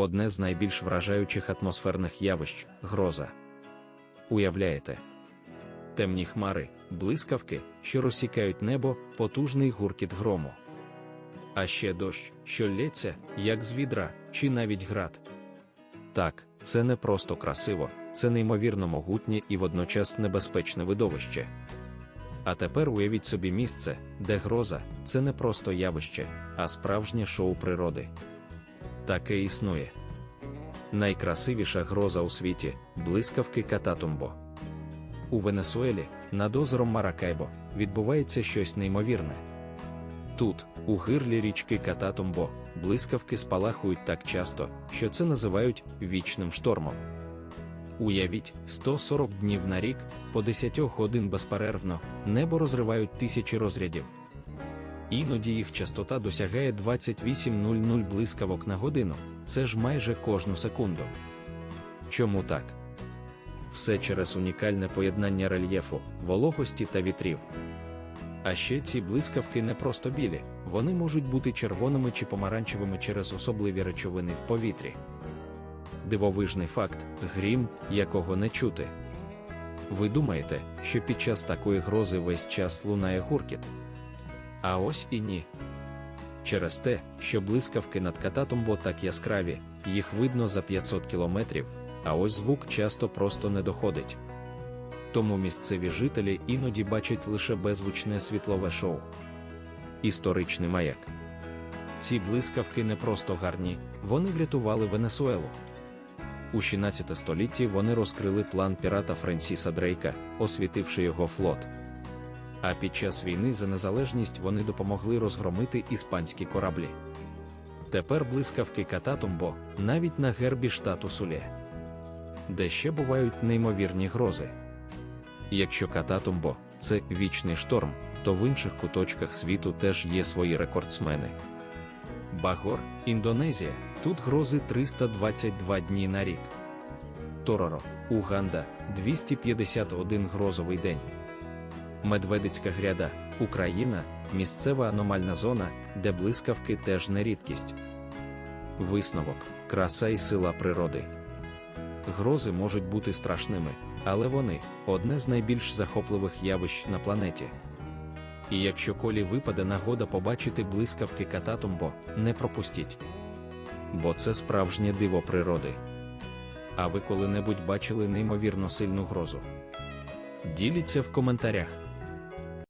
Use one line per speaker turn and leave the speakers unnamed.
одне з найбільш вражаючих атмосферних явищ гроза. Уявляєте? Темні хмари, блискавки, що розсікають небо, потужний гуркіт грому. А ще дощ, що лється, як з відра, чи навіть град. Так, це не просто красиво, це неймовірно могутнє і водночас небезпечне видовище. А тепер уявіть собі місце, де гроза це не просто явище, а справжнє шоу природи. Таке існує. Найкрасивіша гроза у світі блискавки Кататумбо. У Венесуелі, над озером Маракайбо, відбувається щось неймовірне. Тут, у гирлі річки Кататумбо, блискавки спалахують так часто, що це називають вічним штормом. Уявіть, 140 днів на рік, по 10 годин безперервно, небо розривають тисячі розрядів. Іноді їх частота досягає 2800 блискавок на годину, це ж майже кожну секунду. Чому так? Все через унікальне поєднання рельєфу, вологості та вітрів. А ще ці блискавки не просто білі, вони можуть бути червоними чи помаранчевими через особливі речовини в повітрі. Дивовижний факт грім, якого не чути. Ви думаєте, що під час такої грози весь час лунає гуркіт? А ось і ні. Через те, що блискавки над Кататумбо так яскраві, їх видно за 500 кілометрів, а ось звук часто просто не доходить. Тому місцеві жителі іноді бачать лише беззвучне світлове шоу. Історичний маяк. Ці блискавки не просто гарні, вони врятували Венесуелу. У 16 столітті вони розкрили план пірата Френсіса Дрейка, освітивши його флот. А під час війни за незалежність вони допомогли розгромити іспанські кораблі. Тепер блискавки Кататумбо навіть на гербі штату Сулє. Де ще бувають неймовірні грози. Якщо Кататумбо це вічний шторм, то в інших куточках світу теж є свої рекордсмени. Багор, Індонезія, тут грози 322 дні на рік. Тороро, Уганда 251 грозовий день. Медведицька гряда, Україна, місцева аномальна зона, де блискавки теж не рідкість. Висновок, краса і сила природи. Грози можуть бути страшними, але вони одне з найбільш захопливих явищ на планеті. І якщо колі випаде нагода побачити блискавки Кататумбо, не пропустіть. Бо це справжнє диво природи. А ви коли-небудь бачили неймовірно сильну грозу? Діліться в коментарях.